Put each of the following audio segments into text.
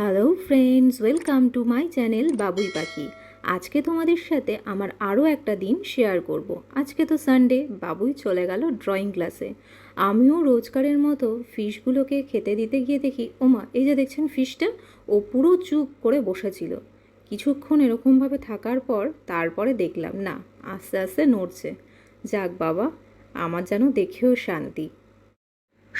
Hello friends welcome to my channel Babui Pakhi আজকে তোমাদের সাথে আমার আরও একটা দিন শেয়ার করব। আজকে তো সানডে বাবুই চলে গেল ড্রয়িং ক্লাসে আমিও রোজকারের মতো ফিশগুলোকে খেতে দিতে গিয়ে দেখি, ওমা, এই যে দেখছেন ফিশটা? ও পুরো চুপ করে বসেছিল। কিছুক্ষণ এরকমভাবে থাকার পর তারপরে দেখলাম, না, আস্তে আস্তে নড়ছে। যাক বাবা, আমার যেন দেখেও শান্তি।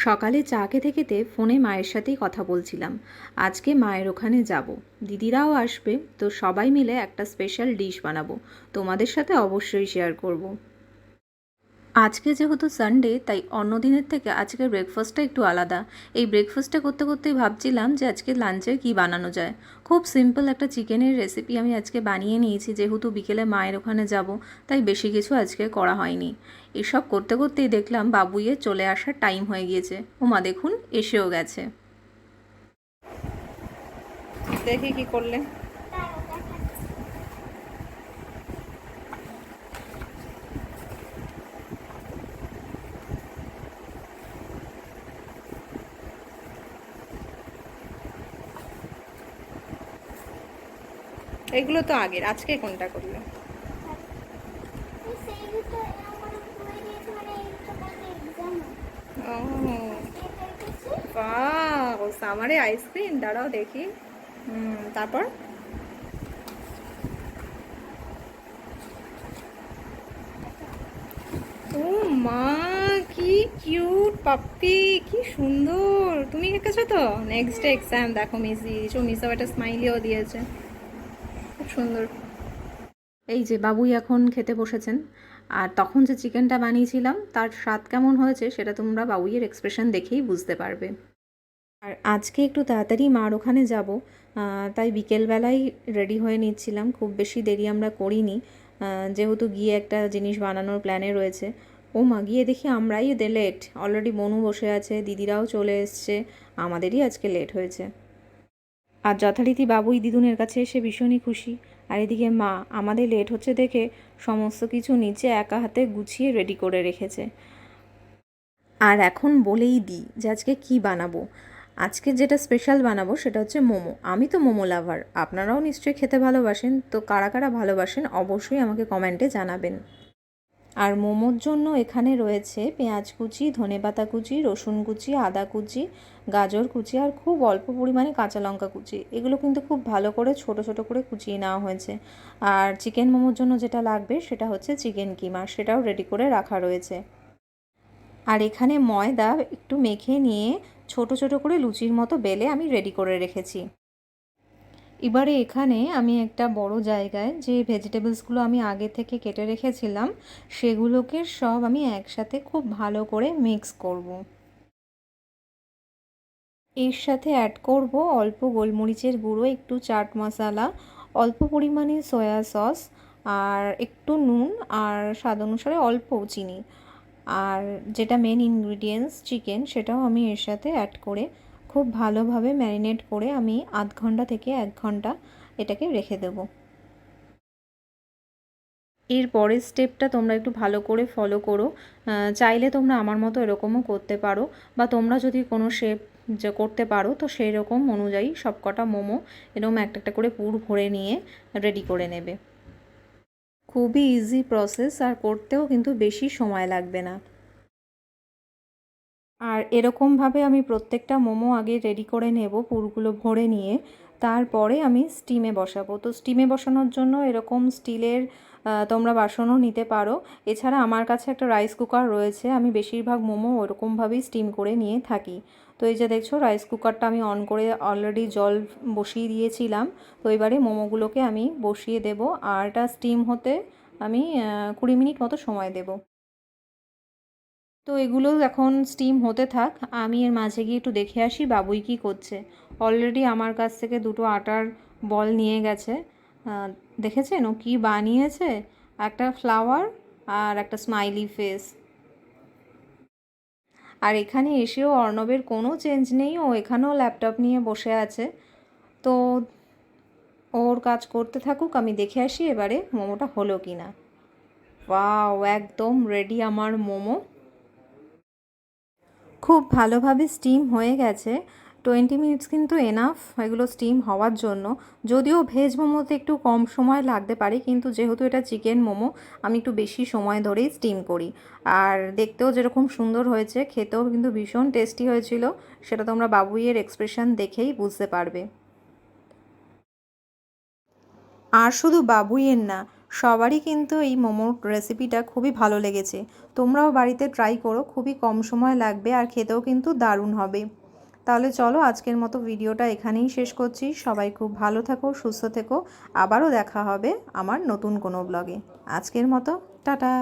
সকালে চা খেতে খেতে ফোনে মায়ের সাথেই কথা বলছিলাম। আজকে মায়ের ওখানে যাব। দিদিরাও আসবে, তো সবাই মিলে একটা স্পেশাল ডিশ বানাবো। তোমাদের সাথে অবশ্যই শেয়ার করব। আজকে যেহেতু সানডে তাই অন্য দিনের থেকে আজকে ব্রেকফাস্টটা একটু আলাদা। এই ব্রেকফাস্টটা করতে করতেই ভাবছিলাম যে আজকে লাঞ্চে কি বানানো যায়। খুব সিম্পল একটা চিকেনের রেসিপি আমি আজকে বানিয়ে নিয়েছি, যেহেতু বিকেলে মায়ের ওখানে যাব, তাই বেশি কিছু আজকে করা হয়নি। এসব করতে করতেই দেখলাম বাবুইয়ের চলে আসার টাইম হয়ে গিয়েছে। ওমা দেখুন, এসেও গেছে। দেখি কি করলে। এগুলো তো আগের, আজকে কোনটা করলে? ও সামারে আইসক্রিম, দাঁড়াও দেখি। হুম, তারপর? ও মা, কি কিউট পাপ্পি, কি সুন্দর। তুমি এঁকেছো তো? নেক্সট ডে এক্সাম দেখো মিসি মিসও একটা স্মাইলিও দিয়েছে। সুন্দর। এই যে বাবুই এখন খেতে বসেছেন, আর তখন যে চিকেনটা বানিয়েছিলাম, তার স্বাদ কেমন হয়েছে সেটা তোমরা বাবুইয়ের এক্সপ্রেশন দেখেই বুঝতে পারবে। আর আজকে একটু তাড়াতাড়ি মার ওখানে যাব তাই বিকেলবেলায় রেডি হয়ে নিচ্ছিলাম, খুব বেশি দেরি আমরা করিনি যেহেতু গিয়ে একটা জিনিস বানানোর প্ল্যানে রয়েছে। ও মা, গিয়ে দেখি আমরাই দে লেট অলরেডি মনু বসে আছে, দিদিরাও চলে এসছে, আমাদেরই আজকে লেট হয়েছে। আর যথারীতি বাবুই দিদুনের কাছে এসে ভীষণই খুশি। আর এদিকে মা, আমাদের লেট হচ্ছে দেখে সমস্ত কিছু নিচে একা হাতে গুছিয়ে রেডি করে রেখেছে। আর এখন বলেই দিই যে আজকে কী বানাবো। আজকে যেটা স্পেশাল বানাবো সেটা হচ্ছে মোমো। আমি তো মোমো লাভার আপনারাও নিশ্চয়ই খেতে ভালোবাসেন, তো কারা কারা ভালোবাসেন অবশ্যই আমাকে কমেন্টে জানাবেন। আর মোমোর জন্য এখানে রয়েছে পেঁয়াজ কুচি, ধনেপাতা কুচি, রসুন কুচি, আদা কুচি, গাজর কুচি আর খুব অল্প পরিমাণে কাঁচা লঙ্কা কুচি। এগুলো কিন্তু খুব ভালো করে, ছোট ছোট করে কুচিয়ে নেওয়া হয়েছে। আর চিকেন মোমোর জন্য যেটা লাগবে সেটা হচ্ছে চিকেন কিমা, সেটাও রেডি করে রাখা রয়েছে। আর এখানে ময়দা একটু মেখে নিয়ে ছোট ছোট করে লুচির মতো বেলে আমি রেডি করে রেখেছি। এবারে এখানে আমি একটা বড় জায়গায় যে ভেজিটেবলসগুলো আমি আগে থেকে কেটে রেখেছিলাম, সেগুলোকে সব আমি একসাথে খুব ভালো করে মিক্স করব। এর সাথে অ্যাড করব অল্প গোলমরিচের গুঁড়ো, একটু চাট মশলা, অল্প পরিমাণে সয়া সস, আর একটু নুন আর স্বাদ অনুসারে অল্প চিনি আর যেটা মেন ইনগ্রিডিয়েন্টস চিকেন সেটাও আমি এর সাথে অ্যাড করে খুব ভালোভাবে ম্যারিনেট করে আমি আধ ঘণ্টা থেকে এক ঘণ্টা এটাকে রেখে দেব। এর পরের স্টেপটা তোমরা একটু ভালো করে ফলো করো। চাইলে তোমরা আমার মতো এরকমও করতে পারো বা তোমরা যদি কোনো শেপ যে করতে পারো, তো সেই রকম অনুযায়ী সবকটা মোমো এরকম একটা একটা করে পুর ভরে নিয়ে রেডি করে নেবে। খুবই ইজি প্রসেস আর করতেও কিন্তু বেশি সময় লাগবে না। আর এরকমভাবে আমি প্রত্যেকটা মোমো আগে রেডি করে নেব, পুরগুলো ভরে নিয়ে। তারপরে আমি স্টিমে বসাবো। তো স্টিমে বসানোর জন্য এরকম স্টিলের তোমরা বাসনও নিতে পারো। এছাড়া আমার কাছে একটা রাইস কুকার রয়েছে। আমি বেশিরভাগ মোমো ওরকমভাবেই স্টিম করে নিয়ে থাকি। তো এই যে দেখছ রাইস কুকারটা আমি অন করে অলরেডি জল বসিয়ে দিয়েছিলাম। তো এবারে মোমোগুলোকে আমি বসিয়ে দেব। আর এটা স্টিম হতে আমি কুড়ি মিনিট মতো সময় দেব। তো এগুলো এখন স্টিম হতে থাক, আমি এর মাঝে গিয়ে একটু দেখে আসি বাবুই কি করছে। অলরেডি আমার কাছ থেকে দুটো আটার বল নিয়ে গেছে। দেখেছেন? ও কী বানিয়েছে? একটা ফ্লাওয়ার আর একটা স্মাইলি ফেস আর এখানে এসেও অর্ণবের কোনো চেঞ্জ নেই, ও এখানেও ল্যাপটপ নিয়ে বসে আছে। তো ওর কাজ করতে থাকুক, আমি দেখে আসি এবারে মোমোটা হলো কি না ওয়াও একদম রেডি আমার মোমো। খুব ভালোভাবে স্টিম হয়ে গেছে। টোয়েন্টি মিনিটস কিন্তু এনাফ এগুলো স্টিম হওয়ার জন্য। যদিও ভেজ মোমোতে একটু কম সময় লাগতে পারে, কিন্তু যেহেতু এটা চিকেন মোমো, আমি একটু বেশি সময় ধরেই স্টিম করি। আর দেখতেও যেরকম সুন্দর হয়েছে, খেতেও কিন্তু ভীষণ টেস্টি হয়েছিল। সেটা তোমরা বাবুইয়ের এক্সপ্রেশন দেখেই বুঝতে পারবে। আর শুধু বাবুইয়ের না, সবারই কিন্তু এই মোমোর রেসিপিটা খুবই ভালো লেগেছে। তোমরাও বাড়িতে ট্রাই করো, খুবই কম সময় লাগবে আর খেতেও কিন্তু দারুণ হবে। তাহলে চলো আজকের মতো ভিডিওটা এখানেই শেষ করছি। সবাই খুব ভালো থাকো, সুস্থ থেকো। আবারও দেখা হবে আমার নতুন কোনো ব্লগে আজকের মতো, টাটা!